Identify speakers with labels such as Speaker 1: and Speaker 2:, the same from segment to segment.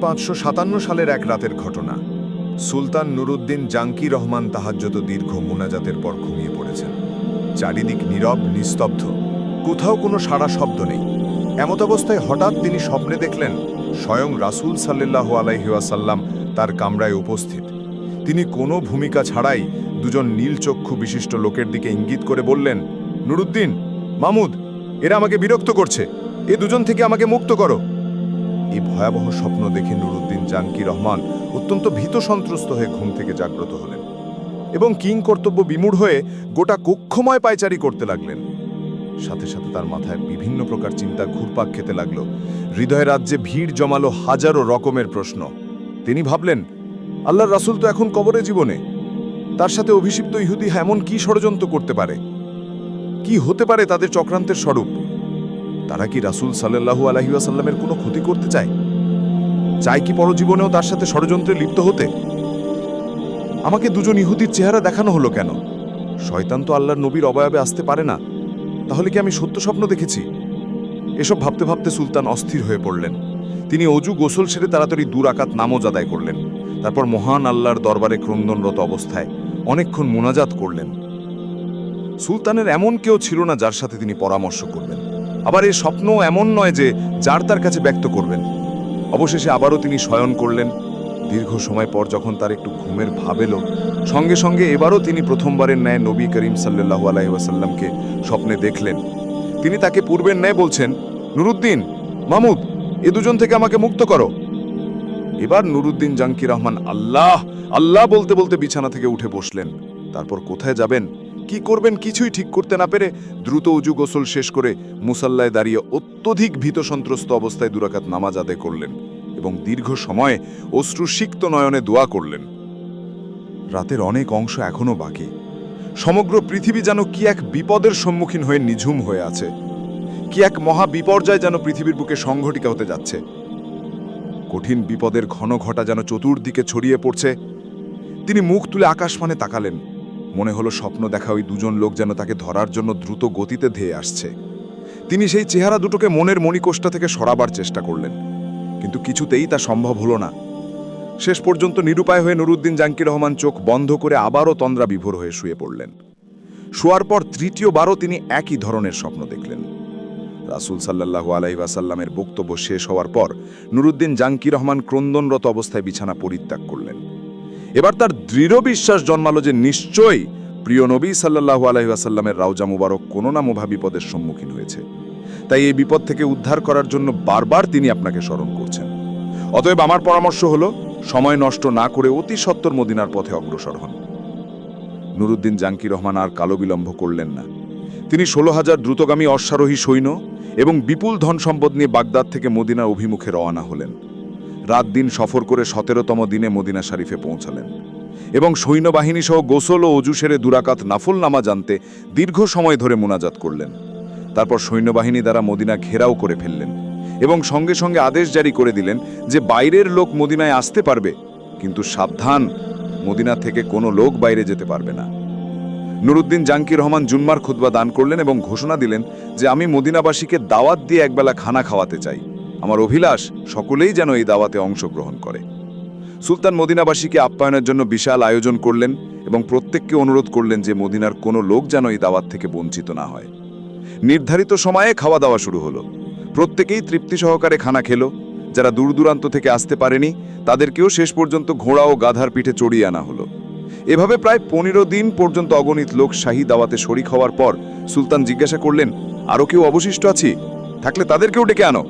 Speaker 1: পাঁচশো সাতান্ন সালের এক রাতের ঘটনা। সুলতান নুরুদ্দিন জাঙ্কি রহমান তাহাজ্জত দীর্ঘ মুনাজাতের পর ঘুমিয়ে পড়েছেন। চারিদিক নীরব, নিস্তব্ধ। কোথাও কোনো সাড়া শব্দ নেই। এমত অবস্থায় হঠাৎ তিনি স্বপ্নে দেখলেন, স্বয়ং রাসূল সাল্লাহ আলাইহাসাল্লাম তার কামরায় উপস্থিত। তিনি কোনো ভূমিকা ছাড়াই দুজন নীলচক্ষু বিশিষ্ট লোকের দিকে ইঙ্গিত করে বললেন, নুরুদ্দিন, মামুদ, এরা আমাকে বিরক্ত করছে। এ দুজন থেকে আমাকে মুক্ত করো। এই ভয়াবহ স্বপ্ন দেখে নুরুদ্দিন জাঙ্কি রহমান অত্যন্ত ভীত সন্ত্রস্ত হয়ে ঘুম থেকে জাগ্রত হলেন এবং কিং কর্তব্য বিমূঢ় হয়ে গোটা কক্ষময় পায়চারি করতে লাগলেন। সাথে সাথে তার মাথায় বিভিন্ন প্রকার চিন্তা ঘুরপাক খেতে লাগল। হৃদয় রাজ্যে ভিড় জমালো হাজারো রকমের প্রশ্ন। তিনি ভাবলেন, আল্লাহর রাসূল তো এখন কবরে জীবনে। তার সাথে অভিষিক্ত ইহুদি এমন কি ষড়যন্ত্র করতে পারে? কি হতে পারে তাদের চক্রান্তের স্বরূপ? তারা কি রাসূল সাল্লাল্লাহু আলাইহি ওয়াসাল্লামের কোনো ক্ষতি করতে চায়? চায় কি পরজীবনেও তার সাথে ষড়যন্ত্রে লিপ্ত হতে? আমাকে দুজন ইহুদির চেহারা দেখানো হলো কেন? শয়তান তো আল্লাহর নবীর অবয়বে আসতে পারে না। তাহলে কি আমি সত্য স্বপ্ন দেখেছি? এসব ভাবতে ভাবতে সুলতান অস্থির হয়ে পড়লেন। তিনি অজু গোসল সেরে তাড়াতাড়ি দুরাকাত নামজ আদায় করলেন। তারপর মহান আল্লাহর দরবারে ক্রন্দনরত অবস্থায় অনেকক্ষণ মোনাজাত করলেন। সুলতানের এমন কেউ ছিল না যার সাথে তিনি পরামর্শ করবেন। আবার এই স্বপ্ন এমন নয় যে যার তার কাছে ব্যক্ত করবেন। অবশেষে আবারও তিনি শয়ন করলেন। দীর্ঘ সময় পর যখন তার একটু ঘুমের ভাব এলো, সঙ্গে সঙ্গে এবারও তিনি প্রথমবারের ন্যায় নবী করিম সাল্লাহু আলাহি ওয়াসাল্লামকে স্বপ্নে দেখলেন। তিনি তাকে পূর্বের ন্যায় বলছেন, নুরুদ্দিন, মামুদ, এ দুজন থেকে আমাকে মুক্ত করো। এবার নুরুদ্দিন জাঙ্কি রহমান আল্লাহ আল্লাহ বলতে বলতে বিছানা থেকে উঠে বসলেন। তারপর কোথায় যাবেন? কি করবেন কিছুই ঠিক করতে না পেরে দ্রুত উজু গোসল শেষ করে মুসাল্লায় দাঁড়িয়ে অত্যধিক ভীত সন্ত্রস্ত অবস্থায় দুরাকাত নামাজ আদায় করলেন এবং দীর্ঘ সময় অশ্রুসিক্ত নয়নে দোয়া করলেন। রাতের অনেক অংশ এখনও বাকি। সমগ্র পৃথিবী যেন কি এক বিপদের সম্মুখীন হয়ে নিঝুম হয়ে আছে। কি এক মহা বিপর্যয় যেন পৃথিবীর বুকে সংঘটিকা হতে যাচ্ছে। কঠিন বিপদের ঘন ঘটা যেন চতুর্দিকে ছড়িয়ে পড়ছে। তিনি মুখ তুলে আকাশমানে তাকালেন। মনে হলো স্বপ্ন দেখা ওই দুজন লোক যেন তাকে ধরার জন্য দ্রুত গতিতে ধেয়ে আসছে। তিনি সেই চেহারা দুটোকে মনের মণিকোষ্টা থেকে সরাবার চেষ্টা করলেন, কিন্তু কিছুতেই তা সম্ভব হলো না। শেষ পর্যন্ত নিরুপায় হয়ে নুরুদ্দিন জাঙ্কি রহমান চোখ বন্ধ করে আবারও তন্দ্রা বিভোর হয়ে শুয়ে পড়লেন। শোয়ার পর তৃতীয়বারও তিনি একই ধরনের স্বপ্ন দেখলেন। রাসুল সাল্লাহু আলাইসাল্লামের বক্তব্য শেষ হওয়ার পর নুরুদ্দিন জাঙ্কি রহমান ক্রন্দনরত অবস্থায় বিছানা পরিত্যাগ করলেন। এবার তার দৃঢ় বিশ্বাস জন্মালো যে নিশ্চয়ই প্রিয় নবী সাল্লাহু আলাইসাল্লামের রাউজা মুবারক কোনো না মোভা বিপদের সম্মুখীন হয়েছে। তাই এই বিপদ থেকে উদ্ধার করার জন্য বারবার তিনি আপনাকে স্মরণ করছেন। অতএব আমার পরামর্শ হলো, সময় নষ্ট না করে অতি সত্তর মদিনার পথে অগ্রসর হন। নুরুদ্দিন জাঙ্কি রহমান আর কালো বিলম্ব করলেন না। তিনি ষোলো হাজার দ্রুতগামী অশ্বারোহী সৈন্য এবং বিপুল ধন সম্পদ নিয়ে বাগদাদ থেকে মদিনা অভিমুখে রওনা হলেন। রাত দিন সফর করে সতেরোতম দিনে মদিনা শরীফে পৌঁছালেন। এবং সৈন্যবাহিনী সহ গোসল ও অজু সেরে দুরাকাত নাফল নামা জানতে দীর্ঘ সময় ধরে মোনাজাত করলেন। তারপর সৈন্যবাহিনী দ্বারা মদিনা ঘেরাও করে ফেললেন এবং সঙ্গে সঙ্গে আদেশ জারি করে দিলেন যে বাইরের লোক মদিনায় আসতে পারবে, কিন্তু সাবধান, মদিনা থেকে কোনো লোক বাইরে যেতে পারবে না। নুরুদ্দিন জাঙ্কি রহমান জুনমার খুতবা দান করলেন এবং ঘোষণা দিলেন যে আমি মদিনাবাসীকে দাওয়াত দিয়ে একবেলা খানা খাওয়াতে চাই। আমার অভিলাষ সকলেই যেন এই দাওয়াতে অংশগ্রহণ করে। সুলতান মদিনাবাসীকে আপ্যায়নের জন্য বিশাল আয়োজন করলেন এবং প্রত্যেককে অনুরোধ করলেন যে মদিনার কোনো লোক যেন এই দাওয়াত থেকে বঞ্চিত না হয়। নির্ধারিত সময়ে খাওয়া দাওয়া শুরু হলো। প্রত্যেকেই তৃপ্তি সহকারে খানা খেলো। যারা দূর দূরান্ত থেকে আসতে পারেনি, তাদেরকেও শেষ পর্যন্ত ঘোড়া ও গাধার পিঠে চড়িয়ে আনা হলো। এভাবে প্রায় পনেরো দিন পর্যন্ত অগণিত লোক শাহী দাওয়াতে শরিক হওয়ার পর সুলতান জিজ্ঞাসা করলেন আরও কেউ অবশিষ্ট আছি? থাকলে তাদেরকেও ডেকে আনো।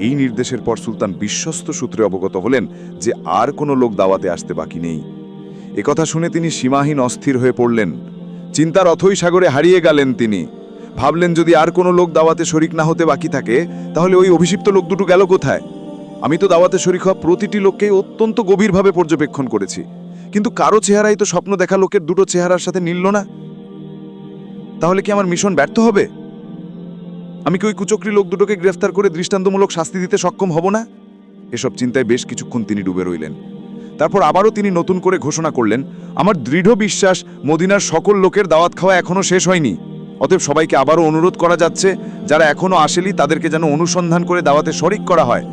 Speaker 1: এই নির্দেশের পর সুলতান বিশ্বস্ত সূত্রে অবগত হলেন যে আর কোনো লোক দাওয়াতে আসতে বাকি নেই। একথা শুনে তিনি সীমাহীন অস্থির হয়ে পড়লেন। চিন্তার অথই সাগরে হারিয়ে গেলেন তিনি। ভাবলেন যদি আর কোনো লোক দাওয়াতে শরিক না হতে বাকি থাকে, তাহলে ওই অভিষিপ্ত লোক দুটো গেল কোথায়? আমি তো দাওয়াতে শরিক হওয়া প্রতিটি লোককেই অত্যন্ত গভীরভাবে পর্যবেক্ষণ করেছি। কিন্তু কারও চেহারাই তো স্বপ্ন দেখা লোকের দুটো চেহারার সাথে মিলল না। তাহলে কি আমার মিশন ব্যর্থ হবে? আমি কি ওই কুচক্রি লোক দুটোকে গ্রেফতার করে দৃষ্টান্তমূলক শাস্তি দিতে সক্ষম হব না? এসব চিন্তায় বেশ কিছুক্ষণ তিনি ডুবে রইলেন। তারপর আবারও তিনি নতুন করে ঘোষণা করলেন, আমার দৃঢ় বিশ্বাস, মদিনার সকল লোকের দাওয়াত খাওয়া এখনও শেষ হয়নি। অতএব সবাইকে আবারও অনুরোধ করা যাচ্ছে, যারা এখনও আসেনি, তাদেরকে যেন অনুসন্ধান করে দাওয়াতে শরিক করা হয়।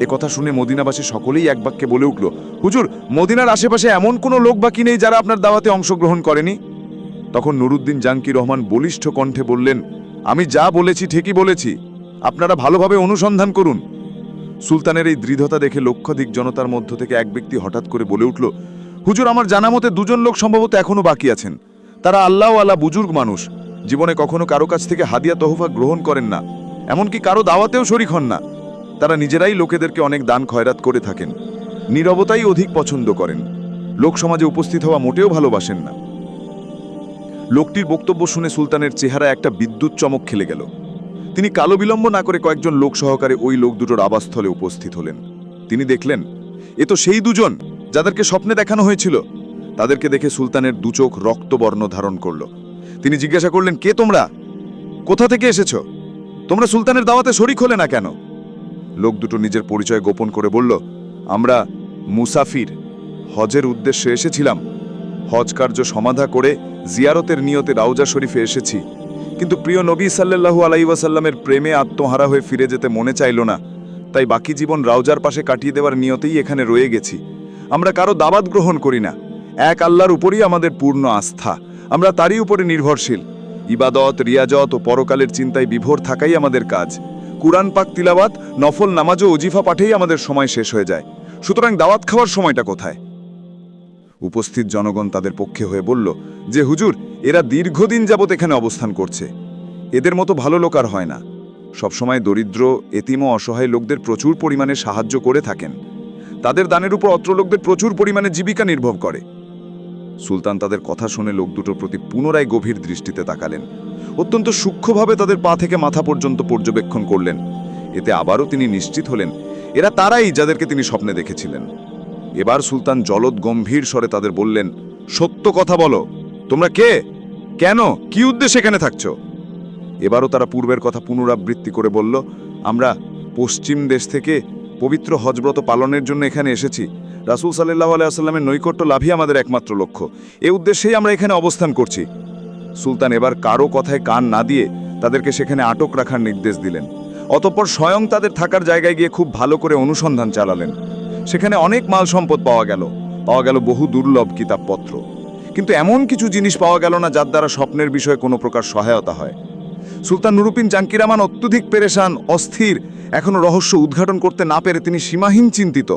Speaker 2: এ কথা শুনে মদিনাবাসী সকলেই এক বাক্যে বলে উঠল, হুজুর, মদিনার আশেপাশে এমন কোনো লোক বাকি নেই যারা আপনার দাওয়াতে অংশগ্রহণ করেনি? তখন নুরুদ্দিন জাঙ্কি রহমান বলিষ্ঠ কণ্ঠে বললেন আমি যা বলেছি ঠিকই বলেছি। আপনারা ভালোভাবে অনুসন্ধান করুন। সুলতানের এই দৃঢ়তা দেখে লক্ষাধিক জনতার মধ্য থেকে এক ব্যক্তি হঠাৎ করে বলে উঠল, হুজুর, আমার জানা মতে দুজন লোক সম্ভবত এখনও বাকি আছেন। তারা আল্লাহ আল্লাহ বুজুর্গ মানুষ। জীবনে কখনো কারও কাছ থেকে হাদিয়া তহফা গ্রহণ করেন না। এমনকি কারও দাওয়াতেও শরিক হন না। তারা নিজেরাই লোকেদেরকে অনেক দান খয়রাত করে থাকেন। নীরবতাই অধিক পছন্দ করেন। লোক সমাজে উপস্থিত হওয়া মোটেও ভালোবাসেন না। লোকটির বক্তব্য শুনে সুলতানের চেহারা একটা বিদ্যুৎ চমক খেলে গেল। তিনি কালো বিলম্ব না করে কয়েকজন লোক সহকারে ওই লোক দুটোর আবাসস্থলে উপস্থিত হলেন। তিনি দেখলেন, এ তো সেই দুজন যাদেরকে স্বপ্নে দেখানো হয়েছিল। তাদেরকে দেখে সুলতানের দুচোখ রক্তবর্ণ ধারণ করল। তিনি জিজ্ঞাসা করলেন, কে তোমরা? কোথা থেকে এসেছ? তোমরা সুলতানের দাওয়াতে শরিক হলে না কেন? লোক দুটো নিজের পরিচয় গোপন করে বলল, আমরা মুসাফির হজের উদ্দেশ্যে এসেছিলাম। হজ কার্য সমাধা করে জিয়ারতের নিয়তে রাউজা শরীফে এসেছি। কিন্তু প্রিয় নবী সাল্লাল্লাহু আলাই ওয়াসাল্লামের প্রেমে আত্মহারা হয়ে ফিরে যেতে মনে চাইল না। তাই বাকি জীবন রাউজার পাশে কাটিয়ে দেওয়ার নিয়তেই এখানে রয়ে গেছি। আমরা কারও দাবাত গ্রহণ করি না। এক আল্লাহর উপরই আমাদের পূর্ণ আস্থা। আমরা তারই উপরে নির্ভরশীল। ইবাদত, রিয়াজত ও পরকালের চিন্তায় বিভোর থাকাই আমাদের কাজ। কুরআন পাক তিলাওয়াত, নফল নামাজ ও অজিফা পাঠেই আমাদের সময় শেষ হয়ে যায়। সুতরাং দাওয়াত খাওয়ার সময়টা কোথায়? উপস্থিত জনগণ তাদের পক্ষে হয়ে বলল, যে হুজুর, এরা দীর্ঘদিন যাবৎ এখানে অবস্থান করছে। এদের মতো ভালো লোক আর হয় না। সবসময় দরিদ্র, এতিম ও অসহায় লোকদের প্রচুর পরিমাণে সাহায্য করে থাকেন। তাদের দানের উপর অত্র লোকদের প্রচুর পরিমাণে জীবিকা নির্ভর করে। সুলতান তাদের কথা শুনে লোক দুটোর প্রতি পুনরায় গভীর দৃষ্টিতে তাকালেন। অত্যন্ত সূক্ষ্মভাবে তাদের পা থেকে মাথা পর্যন্ত পর্যবেক্ষণ করলেন। এতে আবারও তিনি নিশ্চিত হলেন, এরা তারাই যাদেরকে তিনি স্বপ্নে দেখেছিলেন। এবার সুলতান জলদ গম্ভীর স্বরে তাদের বললেন, সত্য কথা বলো, তোমরা কে? কেন? কি উদ্দেশ্যে এখানে থাকছ? এবারও তারা পূর্বের কথা পুনরাবৃত্তি করে বলল, আমরা পশ্চিম দেশ থেকে পবিত্র হজব্রত পালনের জন্য এখানে এসেছি। রাসুল সাল্লাহ আলাইসাল্লামের নৈকট্য লাভই আমাদের একমাত্র লক্ষ্য। এ উদ্দেশ্যেই আমরা এখানে অবস্থান করছি। সুলতান এবার কারও কথায় কান না দিয়ে তাদেরকে সেখানে আটক রাখার নির্দেশ দিলেন। অতঃপর স্বয়ং তাদের থাকার জায়গায় গিয়ে খুব ভালো করে অনুসন্ধান চালালেন। সেখানে অনেক মাল সম্পদ পাওয়া গেল। পাওয়া গেল বহু দুর্লভ কিতাবপত্র। কিন্তু এমন কিছু জিনিস পাওয়া গেল না যার দ্বারা স্বপ্নের বিষয়ে কোনো প্রকার সহায়তা হয়। সুলতান নুরুপিন জাঙ্কিরামান অত্যধিক পেরেশান, অস্থির, এখনও রহস্য উদ্ঘাটন করতে না পেরে তিনি সীমাহীন চিন্তিত।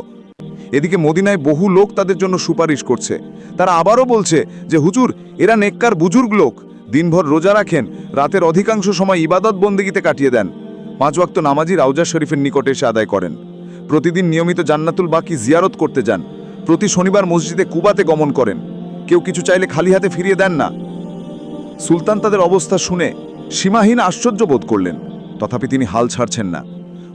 Speaker 2: এদিকে মদিনায় বহু লোক তাদের জন্য সুপারিশ করছে। তারা আবারও বলছে যে, হুজুর, এরা নেককার বুজুর্গ লোক। দিনভর রোজা রাখেন, রাতের অধিকাংশ সময় ইবাদত বন্দিগিতে কাটিয়ে দেন। পাঁচ ওয়াক্ত নামাজি রাউজা শরীফের নিকটে এসে আদায় করেন। প্রতিদিন নিয়মিত জান্নাতুল বাকি জিয়ারত করতে যান। প্রতি শনিবার মসজিদে কুবাতে গমন করেন। কেউ কিছু চাইলে খালি হাতে ফিরিয়ে দেন না। সুলতান তাদের অবস্থা শুনে সীমাহীন আশ্চর্য বোধ করলেন। তথাপি তিনি হাল ছাড়ছেন না।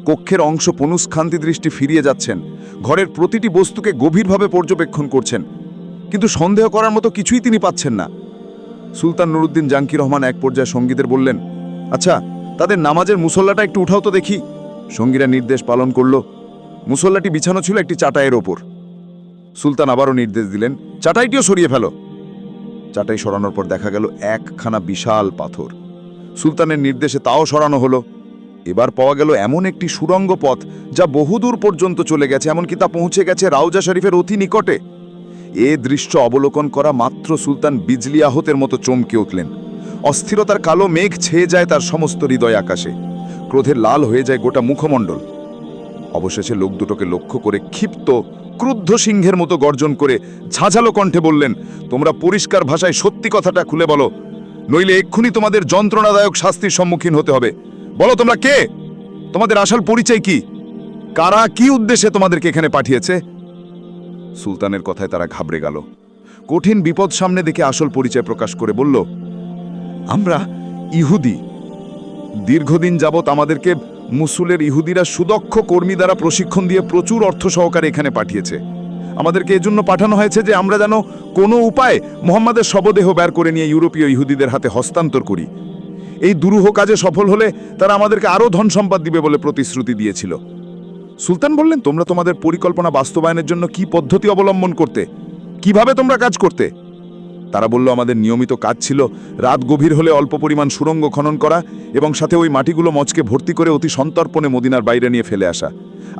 Speaker 2: কক্ষের অংশ পনুস্খান্তি দৃষ্টি ফিরিয়ে যাচ্ছেন। ঘরের প্রতিটি বস্তুকে গভীরভাবে পর্যবেক্ষণ করছেন। কিন্তু সন্দেহ করার মতো কিছুই তিনি পাচ্ছেন না। সুলতান নুরুদ্দিন জাঙ্কি রহমান এক পর্যায়ে সঙ্গীদের বললেন আচ্ছা তাদের নামাজের মুসল্লাটা একটু উঠাও তো দেখি। সঙ্গীরা নির্দেশ পালন করল মুসল্লাটি বিছানো ছিল একটি চাটাইয়ের ওপর। সুলতান আবারও নির্দেশ দিলেন, চাটাইটিও সরিয়ে ফেলো। চাটাই সরানোর পর দেখা গেল একখানা বিশাল পাথর। সুলতানের নির্দেশে তাও সরানো হলো। এবার পাওয়া গেল এমন একটি সুরঙ্গ পথ যা বহুদূর পর্যন্ত চলে গেছে, এমনকি তা পৌঁছে গেছে রাউজা শরীফের অতি নিকটে। এ দৃশ্য অবলোকন করা মাত্র সুলতান বিজলি আহতের মতো চমকে উঠলেন। অস্থিরতার কালো মেঘ ছেয়ে যায় তার সমস্ত হৃদয় আকাশে। ক্রোধের লাল হয়ে যায় গোটা মুখমণ্ডল। অবশেষে লোক দুটোকে লক্ষ্য করে ক্ষিপ্ত, ক্রুদ্ধ সিংহের মতো গর্জন করে ঝাঁঝালো কণ্ঠে বললেন, তোমরা পরিষ্কার ভাষায় সত্যি কথাটা খুলে বলো। নইলে এক্ষুনি তোমাদের যন্ত্রণাদায়ক শাস্তির সম্মুখীন হতে হবে। বলো তোমরা কে? তোমাদের আসল পরিচয় কি? কারা কি উদ্দেশ্যে তোমাদেরকে এখানে পাঠিয়েছে? সুলতানের কথায় তারা ঘাবড়ে গেল। কঠিন বিপদ সামনে দেখে আসল পরিচয় প্রকাশ করে বলল, আমরা ইহুদি। দীর্ঘদিন যাবৎ আমাদেরকে মুসুলের ইহুদিরা সুদক্ষ কর্মী দ্বারা প্রশিক্ষণ দিয়ে প্রচুর অর্থ সহকারে এখানে পাঠিয়েছে। আমাদেরকে এজন্য পাঠানো হয়েছে যে আমরা যেন কোনো উপায়ে মোহাম্মদের শবদেহ বের করে নিয়ে ইউরোপীয় ইহুদিদের হাতে হস্তান্তর করি। এই দুরূহ কাজে সফল হলে তারা আমাদেরকে আরও ধন সম্পদ দিবে বলে প্রতিশ্রুতি দিয়েছিল। সুলতান বললেন, তোমরা তোমাদের পরিকল্পনা বাস্তবায়নের জন্য কি পদ্ধতি অবলম্বন করতে? কীভাবে তোমরা কাজ করতে? তারা বলল, আমাদের নিয়মিত কাজ ছিল রাত গভীর হলে অল্প পরিমাণ সুড়ঙ্গ খনন করা এবং সাথে ওই মাটিগুলো মচকে ভর্তি করে অতি সন্তর্পণে মদিনার বাইরে নিয়ে ফেলে আসা।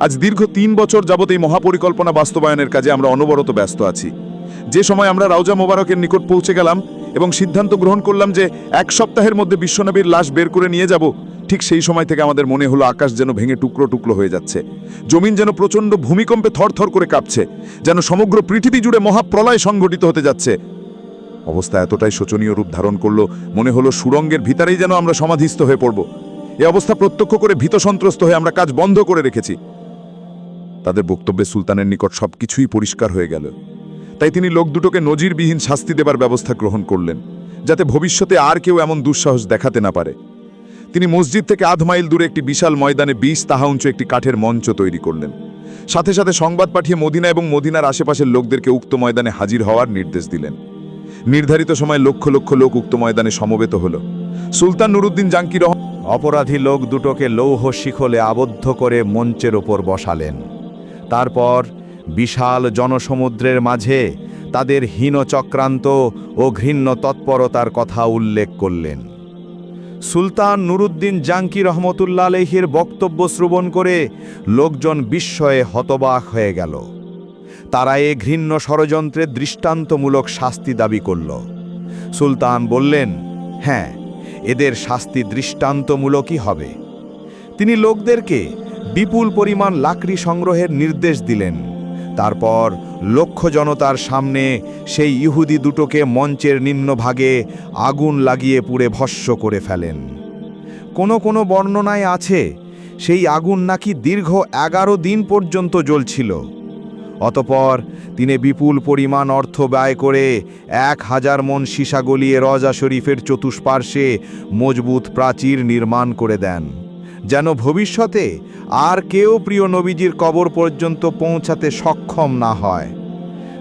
Speaker 2: আজ দীর্ঘ তিন বছর যাবত এই মহাপরিকল্পনা বাস্তবায়নের কাজে আমরা অনবরত ব্যস্ত আছি। যে সময় আমরা রাউজা মোবারকের নিকট পৌঁছে গেলাম এবং সিদ্ধান্ত গ্রহণ করলাম যে এক সপ্তাহের মধ্যে বিশ্বনবীর লাশ বের করে নিয়ে যাব, ঠিক সেই সময় থেকে আমাদের মনে হলো আকাশ যেন ভেঙে টুকরো টুকরো হয়ে যাচ্ছে। জমিন যেন প্রচণ্ড ভূমিকম্পে থরথর করে কাঁপছে, যেন সমগ্র পৃথিবী জুড়ে মহাপ্রলয় সংঘটিত হতে যাচ্ছে। অবস্থা এতটাই শোচনীয় রূপ ধারণ করল, মনে হলো সুরঙ্গের ভিতরেই যেন আমরা সমাধিস্থ হয়ে পড়ব। এ অবস্থা প্রত্যক্ষ করে ভীত সন্ত্রস্ত হয়ে আমরা কাজ বন্ধ করে রেখেছি। তাদের বক্তব্যে সুলতানের নিকট সবকিছুই পরিষ্কার হয়ে গেল। তাই তিনি লোক দুটোকে নজিরবিহীন শাস্তি দেবার ব্যবস্থা গ্রহণ করলেন, যাতে ভবিষ্যতে আর কেউ এমন দুঃসাহস দেখাতে না পারে। তিনি মসজিদ থেকে আধ মাইল দূরে একটি বিশাল ময়দানে বিশ তাহা উঁচু একটি কাঠের মঞ্চ তৈরি করলেন। সাথে সাথে সংবাদ পাঠিয়ে মদিনা এবং মদিনার আশেপাশের লোকদেরকে উক্ত ময়দানে হাজির হওয়ার নির্দেশ দিলেন। নির্ধারিত সময় লক্ষ লক্ষ লোক উক্ত ময়দানে সমবেত হল। সুলতান নুরুদ্দিন জাঙ্কির
Speaker 1: অপরাধী লোক দুটোকে লৌহ শিখলে আবদ্ধ করে মঞ্চের ওপর বসালেন। তারপর বিশাল জনসমুদ্রের মাঝে তাদের হীন চক্রান্ত ও ঘৃণ্য তৎপরতার কথা উল্লেখ করলেন। সুলতান নুরুদ্দিন জাঙ্কি রহমতুল্লা আলহির বক্তব্য শ্রবণ করে লোকজন বিস্ময়ে হতবাক হয়ে গেল। তারা এ ঘৃণ্য ষড়যন্ত্রের দৃষ্টান্তমূলক শাস্তি দাবি করল। সুলতান বললেন হ্যাঁ এদের শাস্তি দৃষ্টান্তমূলকই হবে। তিনি লোকদেরকে বিপুল পরিমাণ লাকড়ি সংগ্রহের নির্দেশ দিলেন। তারপর লক্ষ জনতার সামনে সেই ইহুদি দুটোকে মঞ্চের নিম্নভাগে আগুন লাগিয়ে পুড়ে ভস্য করে ফেলেন। কোনো কোনো বর্ণনায় আছে, সেই আগুন নাকি দীর্ঘ এগারো দিন পর্যন্ত জ্বলছিল। অতপর তিনি বিপুল পরিমাণ অর্থ ব্যয় করে এক হাজার মন সীসা গলিয়ে রজা শরীফের চতুষ্পার্শ্বে মজবুত প্রাচীর নির্মাণ করে দেন। যেন ভবিষ্যতে আর কেউ প্রিয় নবীজির কবর পর্যন্ত পৌঁছাতে সক্ষম না হয়।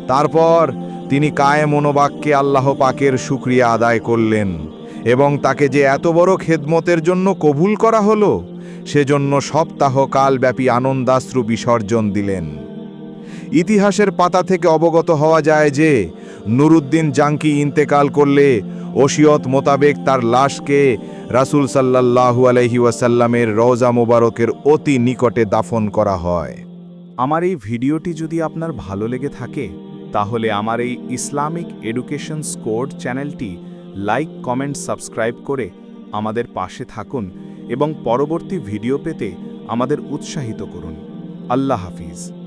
Speaker 1: তারপর তিনি কায়ে মনোবাক্যে আল্লাহ পাকের শুক্রিয়া আদায় করলেন এবং তাকে যে এত বড় খেদমতের জন্য কবুল করা হলো, সেজন্য সপ্তাহকালব্যাপী আনন্দাশ্রু বিসর্জন দিলেন। ইতিহাসের পাতা থেকে অবগত হওয়া যায় যে, নুরুদ্দিন জাঙ্কি ইন্তেকাল করলে ওসিয়ত মোতাবেক তার লাশকে রাসূল সাল্লাল্লাহু আলহি ওয়াসাল্লামের রওজা মোবারকের অতি নিকটে দাফন করা হয়।
Speaker 3: আমার এই ভিডিওটি যদি আপনার ভালো লেগে থাকে, তাহলে আমার এই ইসলামিক এডুকেশন স্কোর চ্যানেলটি লাইক, কমেন্ট, সাবস্ক্রাইব করে আমাদের পাশে থাকুন এবং পরবর্তী ভিডিও পেতে আমাদের উৎসাহিত করুন। আল্লাহ হাফিজ।